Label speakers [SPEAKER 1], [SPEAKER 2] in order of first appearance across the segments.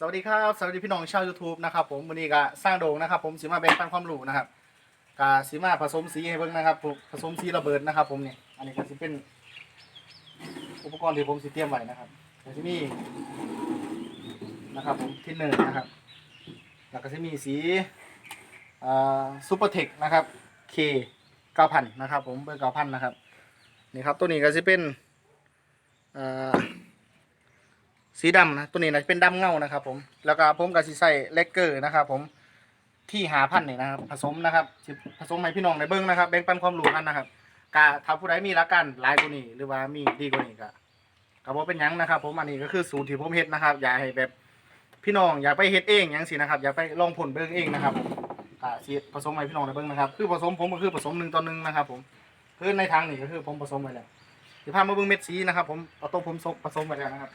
[SPEAKER 1] สวัสดีครับสวัสดีพี่น้องชาว YouTube นะครับผมวันนี้ก็สร้างโด่งนะครับ ผมสีมาแบ่งปันความรู้นะครับกาสีมาผสมสีให้เบิ่งนะครับผสมสีระเบิดนะครับ ผมเนี่ยอันนี้ก็สิเป็นอุปกรณ์ที่ผมสิเตรียมไว้นะครับก็จะมีนะครับ ผมที่หนึ่งนะครับ แล้วก็จะมีสีอ่าซูเปอร์เทคนะครับ K 9,000นะครับ ผมเบอร์9,000นะครับนี่ครับตัวนี้ก็จะเป็นอ่า สีดำนะตัวนี้นะเป็นดำเงานะครับ ผมแล้วก็ผมกับสีใส่เลกเกอร์นะครับ ผมที่หาพันนี่นะครับผสมนะครับสิผสมให้พี่น้องในเบิ้งนะครับแบ่งปันความรู้กันนะครับกาถ้าผู้ใดมีรักกันหลายกว่านี้หรือว่ามีดีกว่านี้ก็ก็บ่เป็นหยังนะครับ ผมอันนี้ก็คือสูตรที่ผมเฮ็ดนะครับ อย่าให้แบบพี่น้องอย่าไปเฮ็ดเองหยังสินะครับอย่าไปลองผลเบิ้งเองนะครับผมก็สิผสมให้พี่น้องในเบิ้งนะครับคือผสมผมก็คือผสมหนึ่งต่อหนึ่งนะครับ ผมคือในทางนี้ก็คือผมผสมไว้แล้วสิพามาเบิ้งเม็ดสีนะครับ ผมเอาตัวผมผสมไว้แล้วนะครับ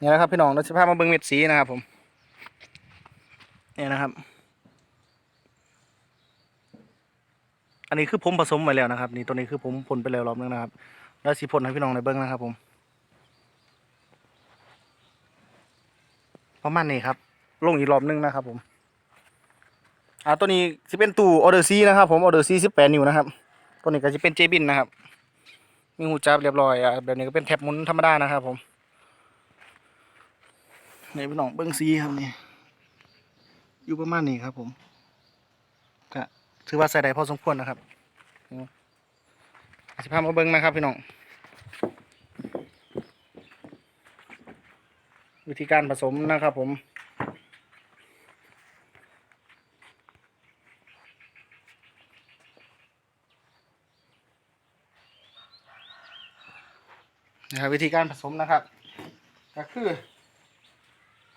[SPEAKER 1] นี่นะครับพี่น้องเราจะพามาเบิ่งเม็ดสีนะครับผมเนี่ยนะครับ อันนี้คือผมผสมไว้แล้วนะครับ นี่ตัวนี้คือผมพ่นไปแล้วรอบนึงนะครับ แล้วสีพ่นให้พี่น้องในเบิ้งนะครับผมประมาณนี้ครับลงอีกรอบนึงนะครับผม อ่าตัวนี้จะเป็นตู้ออเดอร์ซีนะครับผมออเดอร์ซีสิบแปดนิ้วนะครับตัวนี้ก็จะเป็นเจบินนะครับมีหูจับเรียบร้อยอะแบบนี้ก็เป็นแท็บมุนธรรมดานะครับผมนี่พี่น้องเบิ้งซีครับนี่อยู่ประมาณนี้ครับผมก็ถือว่าใส่ได้พอสมควรนะครับสิพามาเบิ้งนะครับพี่น้องวิธีการผสมนะครับผม นะครับวิธีการผสมนะครับ ก็คือ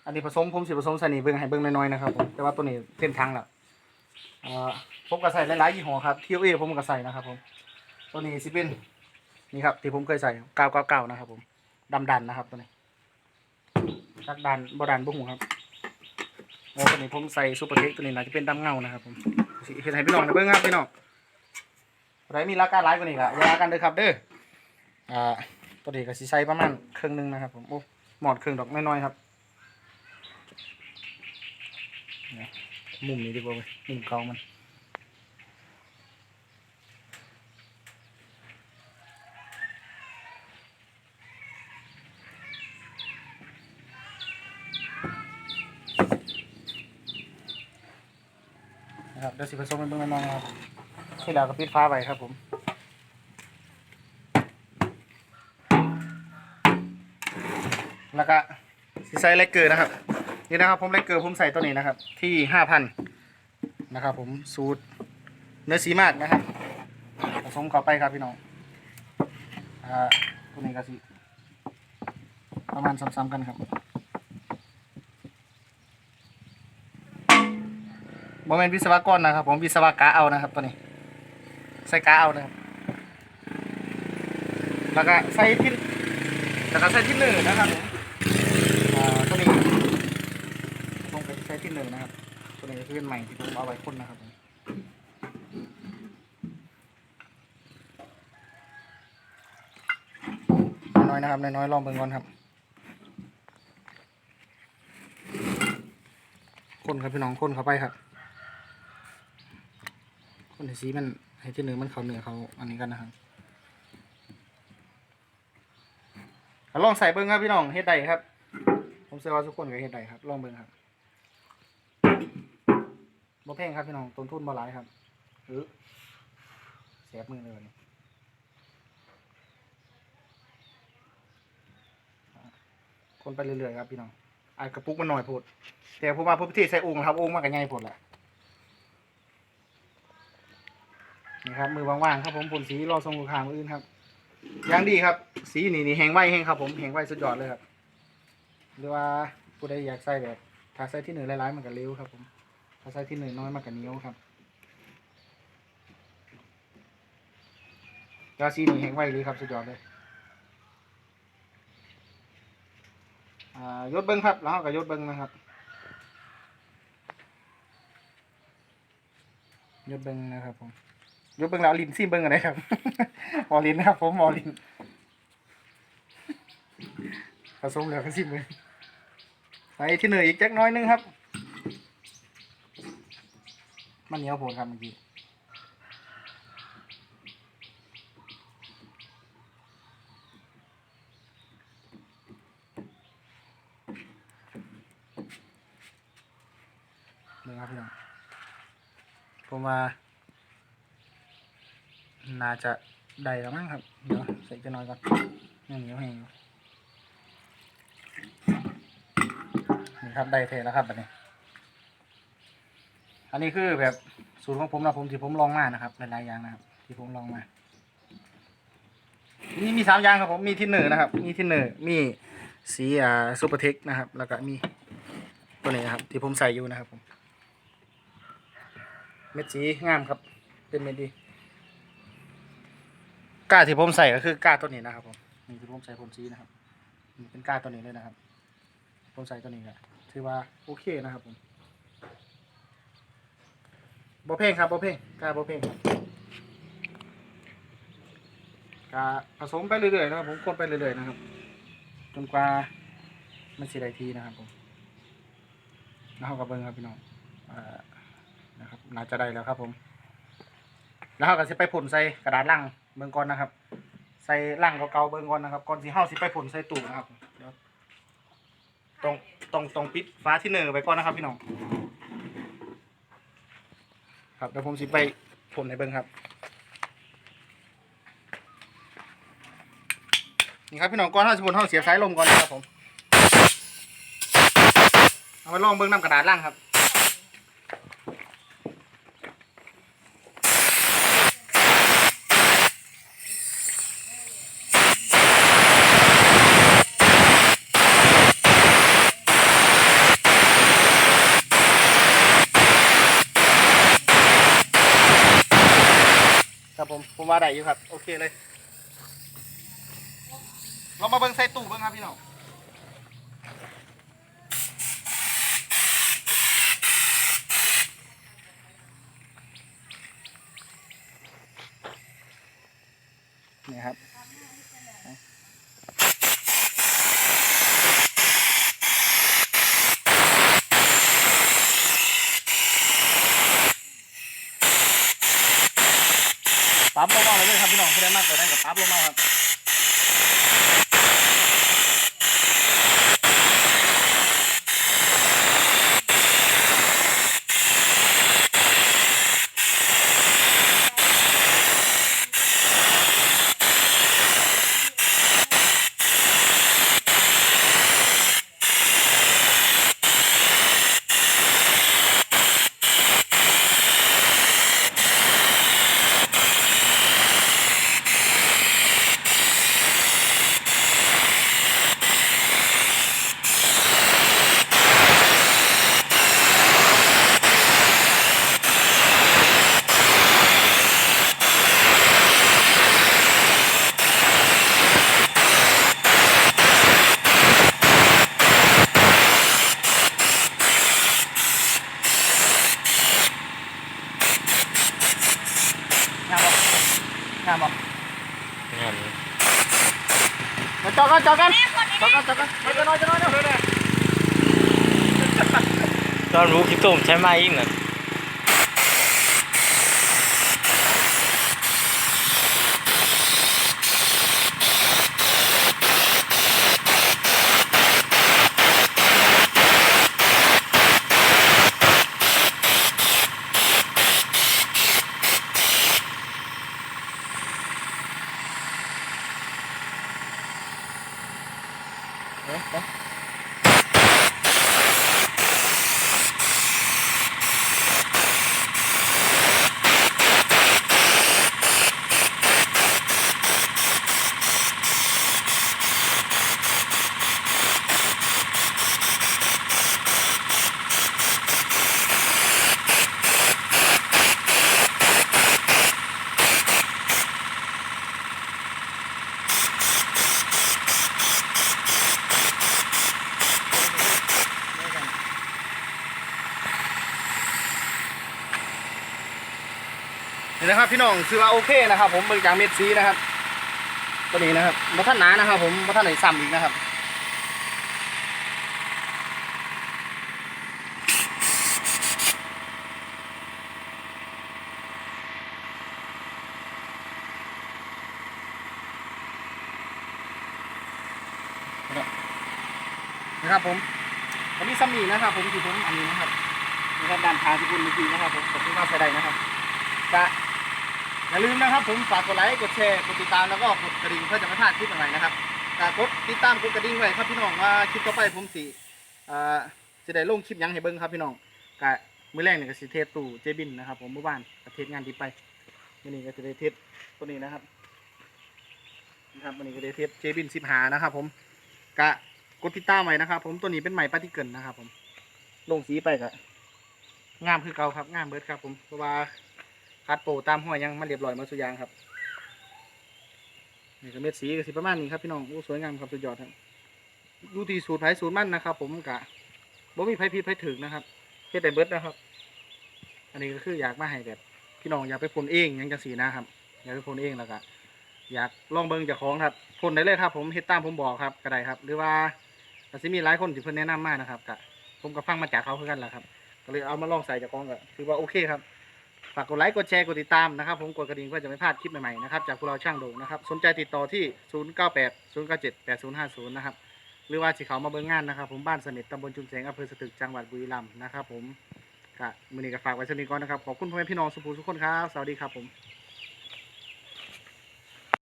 [SPEAKER 1] อันนี้ผสมผมสิผสมใส่นี่เบิ่งให้เบิ่งน้อยๆนะครับผมแต่ว่าตัวนี้เต็มถังแล้วผมก็ใส่หลายๆยี่ห้อครับทีโอเอผมก็ใส่นะครับผมตัวนี้สิเป็นนี่ครับที่ผมเคยใส่เก้าเก้าเก้านะครับ ผมดำดันนะครับตัวนี้ชักดันบดันบุ้งครับแล้วตัวนี้ผมใส่ซูเปอร์เทคตัวนี้น่าจะเป็นดำเงานะครับผมสิเห็นให้พี่น้องนะเบิ่งครับพี่น้องใครมีราคาหลายกว่านี้ก็อย่ากันเด้อครับเด้ออ่า ตัวนี้ก็สิใส่ประมาณครึ่งหนึงนะครับผมโอ้หมอดครึ่งดอกน้อยๆครับมุมนี้ดีกว่าเว้ยมุมเก่ามันนะครับเดี๋ยวสิผสมเป็นเบื้องน้อยๆครับที่แล้วก็ปิดฟ้าไว้ครับผม แล้วก็สิใส่เลกเกอร์นะครับนี่นะครับผมเลกเกอร์ผมใส่ตัวนี้นะครับ ที่ห้าพันนะครับ ผมสูตรเนื้อสีมากนะครับผสมเข้าไปครับพี่น้องอตัวนี้ก็สิประมาณซ้ำๆกันครับโมเมนต์วิศวกรนะครับ ผมวิศวกะเอานะครับตัวนี้ ใส่กะเอานะครับแล้วก็ใส่ทิ้นแล้วก็ใส่ทิ้นหนึ่งนะครับผมอ่าตัวนี้ ผมก็จะใช้ที่หนึ่งนะครับตัวนี้คือเป็นใหม่ที่ผมเอาไว้พ่นนะครับน้อยๆนะครับน้อยๆลองเบิ่งก่อนครับคนครับพี่น้องคนเข้าไปครับ คนให้สีมันให้ที่หนึ่งมันเขาเนือเขาอันนี้กันนะครับลองใส่เบิ้งครับพี่น้องเฮ็ดได้ครับ ผมเชื่อว่าทุกคนก็เฮ็ดได้ครับ ลองเบิ่งครับ บ่แพงครับพี่น้องต้นทุนบ่หลายครับหรือเสียบมือเลยคนไปเรื่อยๆครับพี่น้องอากระปุกมันหน่อยโพดแต่ผมว่าผมที่ใส่องค์ครับองค์มันก็ใหญ่โพดแหละนี่ครับมือว่างๆครับผมผลสีรอทรงลูกค้ามืออื่นครับย่างดีครับ สีนี่นี่แห้งไวแห้งครับ ผมแห้งไวสุดยอดเลยครับ หรือว่าผู้ใดอยากใส่แบบถ้าใส่ที่หนึ่งหลายๆมันก็เร็วครับผมาใส่ที่หนึ่งน้อยมากกับนิ้วครับยาซีนี่แห้งไวเลยครับสุดยอดเลยอ่ายศเบิ้งครับแล้วเราก็ยศเบิ้งนะครับยศเบิ้งนะครับผมยศเบิ้งแล้วลินซี่เบิ้งอะไรครับมอลินนะครับผมมอลินผสมแล้วก็ซิมเลยใส่ที่เหนืออีกจักน้อยนึงครับ มันเหนียวโผล่ครับเมื่อกี้นี่ครับพี่น้องผมว่าน่าจะได้แล้วมั้งครับ เดี๋ยวใส่จะน้อยก่อนยังเหนียวแห้งนี่ครับได้เทแล้วครับแบบนี้ อันนี้คือแบบสูตรของผมนะผมที่ผมลองมานะครับหลายๆอย่างนะครับ ที่ผมลองมานี่มีสามอย่างครับผมมีที่เนอร์นะครับ มีที่เนอร์มีสีอ่าซูเปอร์เทคนะครับ แล้วก็มีตัวนี้นะครับ ที่ผมใส่อยู่นะครับผมเม็ดสีงามครับ เป็นเม็ดดีก้าที่ผมใส่ก็คือก้าตัวนี้นะครับผมนี่ที่ผมใส่ผลสีนะครับเป็นก้าตัวนี้เลยนะครับ ผมใส่ตัวนี้ก็ถือว่าโอเคนะครับผม บ่เพ่งครับบ่เพ่งกาบ่เพ่งครับกาผสมไปเรื่อยๆนะครับผมคนไปเรื่อยๆนะครับ จนกว่ามันสิได้ทีนะครับผมแล้วเราก็เบิ่งครับพี่น้องนะครับน่าจะได้แล้วครับผม แล้วเราก็สิไปผลใส่กระดาษลังเบิ่งก่อนนะครับ ใส่ลังเก่าๆเบิ่งก่อนนะครับก่อนสิเฮาสิไปผลใส่ตู้นะครับต้องต้องต้องปิดฟ้าที่เนอร์ไว้ก่อนนะครับพี่น้อง ครับเดี๋ยวผมสิไปผลในเบิ้งครับ นี่ครับพี่น้องก่อนห้าสิบผลห้าเสียบสายลมก่อนนะครับผม เอาไปลองเบิ้งน้ำกระดาษล่างครับ ได้อยู่ครับ โอเคเลย เรามาเบิ้งใส่ตู้เบิ้งครับพี่น้องนี่ครับ ปั๊บลงมาเลยครับพี่น้องผู้ใดมากกว่าได้กับปั๊บลงมาครับ งามบ่งามบ่
[SPEAKER 2] งาน
[SPEAKER 1] มา จอดกันจอดกันจอดกันจอดกันมาจะน้อยจะน้อยเร็ว
[SPEAKER 2] ตอนรู้คิดต้มใช้ไม้ยิ่งน่
[SPEAKER 1] ย นี่นะครับพี่น้องซื้อว่าโอเคนะครับผมเบิกากเม็ดสีนะครับ ตัวนี้นะครับมาท่านหนานะครับ ผมมาท่านไหนซ้ำอีกนะครับนะครับผมวันนี้ซัมมี่นะครับ ผมที่ผมอันนี้นะครับนะครับด้านทางที่คุณเมื่อกี้นะครับผมขอบคุณมาใส่ได้นะครับก็ อย่าลืมนะครับผมฝากกดไลค์กดแชร์กดติดตามแล้วก็กดกระดิ่งเพื่อจะไม่พลาดคลิปใหม่ๆนะครับก็กดติดตามกดกระดิ่งไว้ครับพี่น้องว่าคลิปต่อไปผมสิอ่าจะได้ลงคลิปหยังให้เบิ่งครับพี่น้องก็มื้อแรกเนี่ยก็สิเทสตู้เจบินนะครับ ผมเมื่อวานก็เทสงานที่ไปมื้อนี้ก็จะได้เทสตัวนี้นะครับนะครับวันนี้ก็ได้เทสเจบินสิบหานะครับ ผมกะกดติดตามไว้นะครับ ผมตัวนี้เป็นไหม่ปาติเกิลนะครับ ผมลงสีไปก็งามคือเก่าครับงามเบิดครับ ผมเพราะว่า คัดโปตามห้อยยังมาเรียบร้อยมาสุยางครับนี่ก็เม็ดสีก็สิประมาณนี้ครับพี่น้องโอ้สวยงามครับสุดยอดครับดูทีสูตรไผ่สูตรมั่นนะครับ ผมกะบ่มีไผ่ผิดไผ่ถึกนะครับเฮ็ดแต่เบิร์ดนะครับ อันนี้ก็คืออยากมาให้แบบพี่น้องอยากไปพ่นเองยังจังสีนะครับ อยากไปพ่นเองแล้วก็อยากลองเบิ่งจากของครับพ่นได้เลยครับ ผมเฮ็ดตามผมบอกครับก็ได้ครับ หรือว่าแต่สิมีหลายคนที่เพิ่นแนะนำมานะครับกะผมก็ฟังมาจากเขาเพื่อกันแหละครับ ก็เลยเอามาลองใส่จากกองก็ถือว่าโอเคครับากกดไลค์กดแชร์กดติดตามนะครับ ผมกดกระดิ่งเพื่อจะไม่พลาดคลิปใหม่ๆนะครับจากพวกเราช่างโด่งนะครับสนใจติดต่อที่ 098 097 8050 นะครับหรือว่าสิเขามาเบิ่งงานนะครับ ผมบ้านเสม็ดตำบลจุมแสงอำเภอสตึกจังหวัดบุรีรัมย์นะครับผมก็มือนี้ก็ฝากไว้เท่านี้ก่อนนะครับขอบคุณพ่อแม่พี่น้องสุภูทุกคนครับสวัสดีครับผม